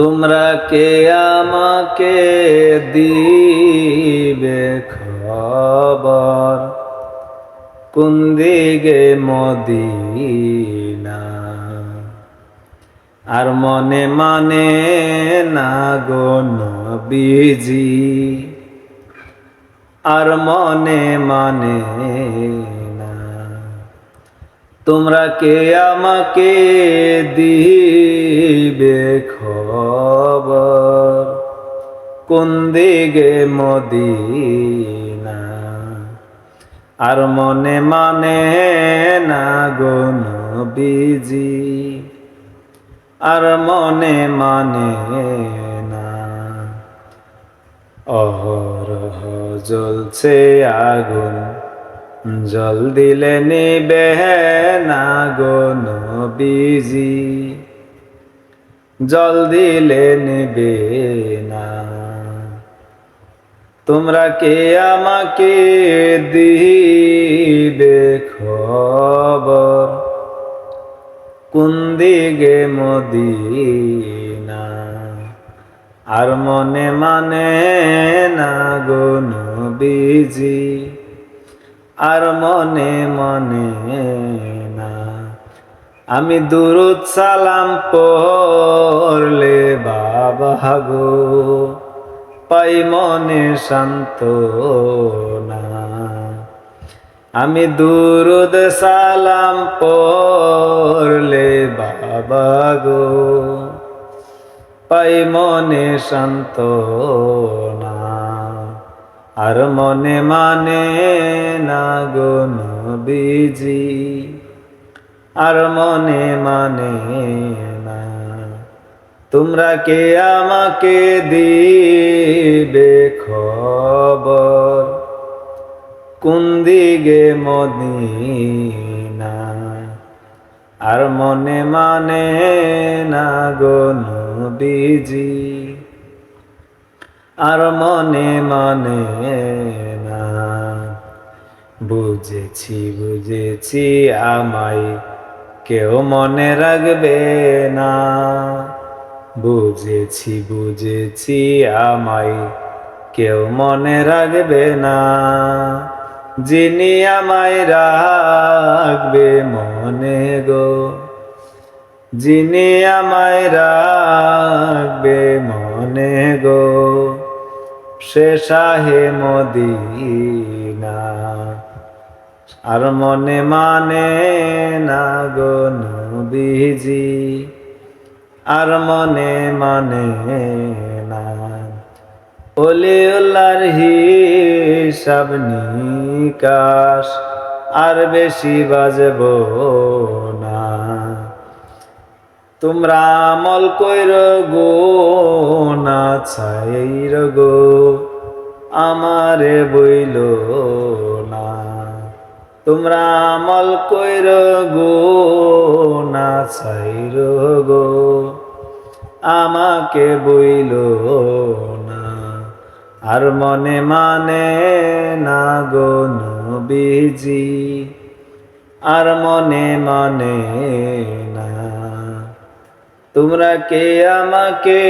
তোমরা কে আমাকে দিবে খবর? কোন দিকে মদিনা? আর মনে মানে না গো নবীজি, আর মনে মানে তোমরা কে আমাকে দিবে খবর? কোন দিকে মদিনা? আর মনে মানে না গো নবীজি। আর মনে মানে না। অহরহ জ্বলছে আগুন। জল দিলে নিবে না গো নবীজি। জল দিলে নিবে না। তোমরা কে আমাকে দিবে খবর? কোন দিকে মদিনা? আর মনে মানে না গো নবীজি। আর মনে মনে না। আমি দুরুদ সালাম পড়লে বাবা গো পাই মনে শান্ত না। আমি দুরুদ সালাম পড়লে বাবা গো পাই মনে শান্ত আর মনে মানে না গো নবীজি। আর মনে মানে না। তোমরা কে আমাকে দিবে খবর? কোন দিকে মদিনা? আর মনে মানে না গো নবীজি। আর মনে মানে না। বুঝেছি বুঝেছি, আমায় কেউ মনে রাখবে না। বুঝেছি বুঝেছি, আমায় কেউ মনে রাখবে না। যিনি আমায় রাখবে মনে গো, যিনি আমায় রাখবে মনে গো। সে শাহে মদিনা। আর মনে মানে না গো নবীজি, আর মনে মানে না। ওলে উল্লার হিসাব নিকাশ, আর বেশি বাজব তোমরা আমল কইর গো, না ছাইর গো, আমারে বইল না। তোমরা আমল কইর গো, না ছাইর গো, আমাকে বইল না। আর মনে মানে না গো নবীজি, আর মনে মানে না তোমরা কে আমাকে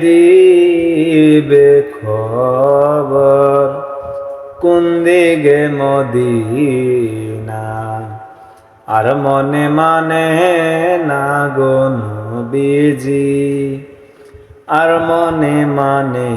দিবে খবর? কোন দিকে মদিনা? আর মনে মানে না গো নবীজি। আর মনে মানে